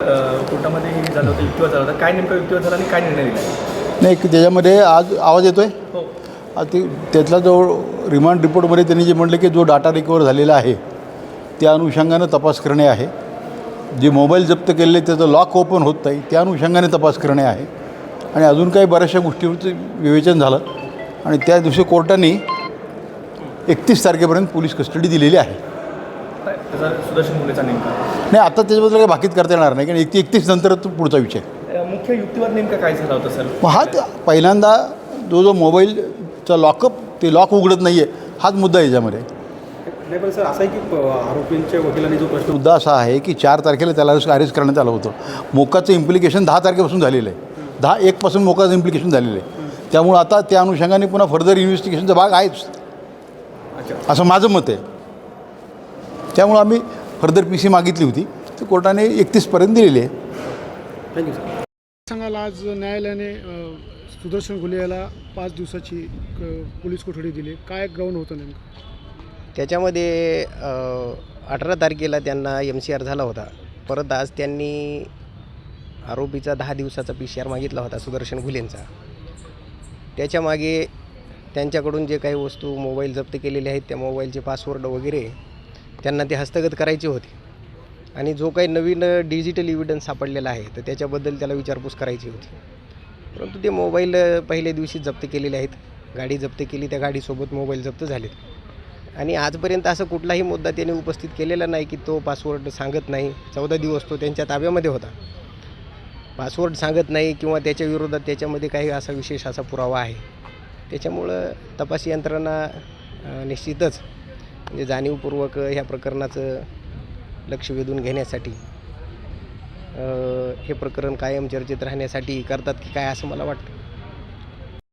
कोर्टामध्ये हे झालं होतं युक्तिवाद झाला होता. काय नेमका युक्तिवाद झाला आणि काय निर्णय दिला? नाही की त्याच्यामध्ये आज आवाज येतो आहे हो ते त्यातला जो रिमांड रिपोर्टमध्ये त्यांनी जे म्हटलं की जो डाटा रिकवर झालेला आहे त्या अनुषंगानं तपास करणे आहे. जे मोबाईल जप्त केलेले त्याचं लॉक ओपन होत नाही त्या अनुषंगाने तपास करणे आहे. आणि अजून काही बऱ्याचशा गोष्टींचं विवेचन झालं. आणि त्या दिवशी कोर्टाने एकतीस तारखेपर्यंत पोलीस कस्टडी दिलेली आहे. त्याचा सुदर्शन मुलेचा नेमका. नाही आता त्याच्याबद्दल काही बाकीत करता येणार नाही कारण एकती एकतीस नंतर तो पुढचा विषय. मुख्य युक्तिवाद नेमका काय झाला होता सर? मग हा पहिल्यांदा जो जो मोबाईलचा लॉकअप ते लॉक उघडत नाही आहे हाच मुद्दा आहे याच्यामध्ये. नाही पण सर असं आहे की प- आरोपींच्या वकिलांनी जो प्रश्न मुद्दा असा आहे की चार तारखेला त्याला अरेस्ट करण्यात आलं होतं. मोकाचं इम्प्लिकेशन दहा तारखेपासून झालेलं आहे. दहा एकपासून मोकाचं इम्प्लिकेशन झालेलं आहे. त्यामुळं आता त्या अनुषंगाने पुन्हा फर्दर इन्व्हेस्टिगेशनचा भाग आहेच. अच्छा. असं माझं मत आहे. त्यामुळं आम्ही फर्दर पी सी मागितली होती. ती कोर्टाने एकतीसपर्यंत दिलेली आहे. थँक्यू सर सांगायला आज न्यायालयाने सुदर्शन घुले याला पाच दिवसाची क- पोलीस कोठडी दिली. काय ग्राउंड होतं नेमकं? त्याच्यामध्ये अठरा तारखेला त्यांना एम सी आर झाला होता. परत आज त्यांनी आरोपीचा दहा दिवसाचा पी सी आर मागितला होता सुदर्शन घुलेंचा त्याच्यामागे त्यांच्याकडून जे काही वस्तू मोबाईल जप्त केलेले आहेत त्या मोबाईलचे पासवर्ड वगैरे त्यांना ते हस्तगत करायचे होते. आणि जो काही नवीन डिजिटल इव्हिडन्स सापडलेला आहे तर त्याच्याबद्दल त्याला विचारपूस करायची होती. परंतु ते मोबाईल पहिल्या दिवशी जप्त केलेले आहेत. गाडी जप्त केली त्या गाडीसोबत मोबाईल जप्त झालेत. आणि आजपर्यंत असं कुठलाही मुद्दा त्यांनी उपस्थित केलेला नाही की तो पासवर्ड सांगत नाही. चौदा दिवस तो त्यांच्या ताब्यामध्ये होता. पासवर्ड सांगत नाही किंवा त्याच्या विरोधात त्याच्यामध्ये काही असा विशेष असा पुरावा आहे. त्याच्यामुळं तपास यंत्रणा निश्चितच म्हणजे जाणीवपूर्वक ह्या प्रकरणाचं लक्ष वेधून घेण्यासाठी हे प्रकरण कायम चर्चेत राहण्यासाठी करतात की काय असं मला वाटतं?